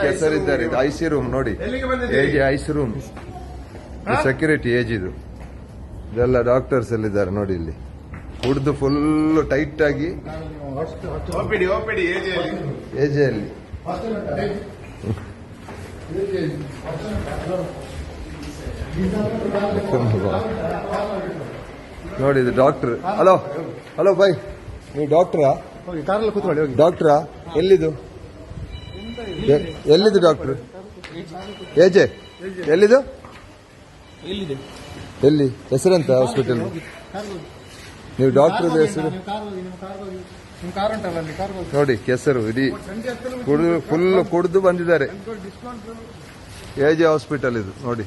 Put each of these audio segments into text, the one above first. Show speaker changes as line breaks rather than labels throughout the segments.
ಕೆಸರಿದ್ದಾರೆ ಇದು IC room ನೋಡಿ? ಏಜ್ ಐಸ್ ರೂಮ್ ಸೆಕ್ಯೂರಿಟಿ ಏಜ್ ಇದು ಇದೆಲ್ಲ ಡಾಕ್ಟರ್ಸ್ ಎಲ್ಲ ಇದ್ದಾರೆ ನೋಡಿ ಇಲ್ಲಿ. ಕುಡ್ದು ಫುಲ್ ಟೈಟ್ ಆಗಿ
ಏಜಿಯಲ್ಲಿ
ನೋಡಿ ಇದು ಡಾಕ್ಟರ್ ಹಲೋ ಹಲೋ ಬೈ ನೀವು ಡಾಕ್ಟ್ರಾ ಡಾಕ್ಟ್ರಾ ಎಲ್ಲಿದು? ಎಲ್ಲಿದು ಡಾಕ್ಟರ್? ಏಜೆ ಎಲ್ಲಿದು?
ಎಲ್ಲಿದೆ?
ಎಲ್ಲಿ? ಹೆಸರೆಂತ ಹಾಸ್ಪಿಟಲ್ ನೀವು ಡಾಕ್ಟರ್ ಹೆಸರು? ನೋಡಿ ಕೆಸರು ಇಡೀ ಕುಡಿದು ಫುಲ್ ಕುಡಿದು ಬಂದಿದ್ದಾರೆ. ಎಜೆ ಹಾಸ್ಪಿಟಲ್ ಇದು ನೋಡಿ.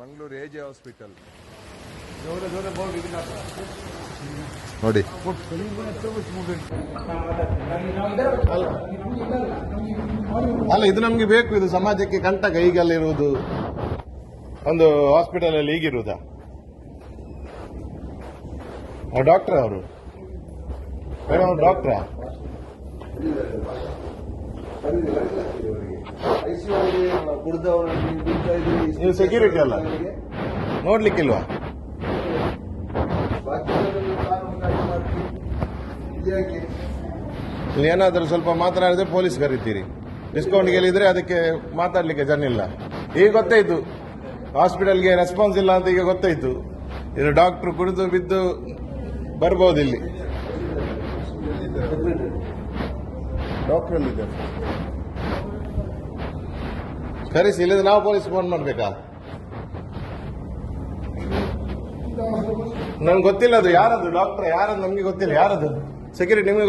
ಮಂಗಳೂರು ಎಜೆ ಹಾಸ್ಪಿಟಲ್ ನೋಡಿ.
ಅಲ್ಲ ಇದು ನಮ್ಗೆ ಬೇಕು ಇದು ಸಮಾಜಕ್ಕೆ ಕಂಟಕ ಈಗೆಲ್ಲ ಇರುವುದು. ಒಂದು ಹಾಸ್ಪಿಟಲ್ ಅಲ್ಲಿ ಈಗಿರುವುದ ಡಾಕ್ಟರ್ ಅವರು? ಮೇಡಮ್ ಅವರು ಡಾಕ್ಟ್ರಾ ನೀವು ಸೆಕ್ಯೂರಿಟಿ ಅಲ್ಲ? ನೋಡ್ಲಿಕ್ಕಿಲ್ವಾ? ಇಲ್ಲಿ ಏನಾದರೂ ಸ್ವಲ್ಪ ಮಾತನಾಡಿದ್ರೆ ಪೊಲೀಸ್ ಕರೀತೀರಿ. ಡಿಸ್ಕೌಂಟ್ ಗೆಲ್ಲಿದ್ರೆ ಅದಕ್ಕೆ ಮಾತಾಡ್ಲಿಕ್ಕೆ ಜನ ಇಲ್ಲ. ಈಗ ಗೊತ್ತಾಯ್ತು ಹಾಸ್ಪಿಟಲ್ಗೆ ರೆಸ್ಪಾನ್ಸ್ ಇಲ್ಲ ಅಂತ ಈಗ ಗೊತ್ತಾಯ್ತು ಇದು ಡಾಕ್ಟರ್ ಕುಡಿದು ಬಿದ್ದು ಬರ್ಬೋದು ಇಲ್ಲಿ ಡಾಕ್ಟರ್ ಕರೆಸಿ, ಇಲ್ಲದ್ರೆ ನಾವು ಪೊಲೀಸ್ ಫೋನ್ ಮಾಡ್ಬೇಕಾ? ನಂಗೆ ಗೊತ್ತಿಲ್ಲ ಅದು ಯಾರದು ಡಾಕ್ಟರ್ ಯಾರದು ನಮ್ಗೆ ಗೊತ್ತಿಲ್ಲ ಯಾರದು ಸೆಕ್ಯೂರಿಟಿ ನಿಮಗೆ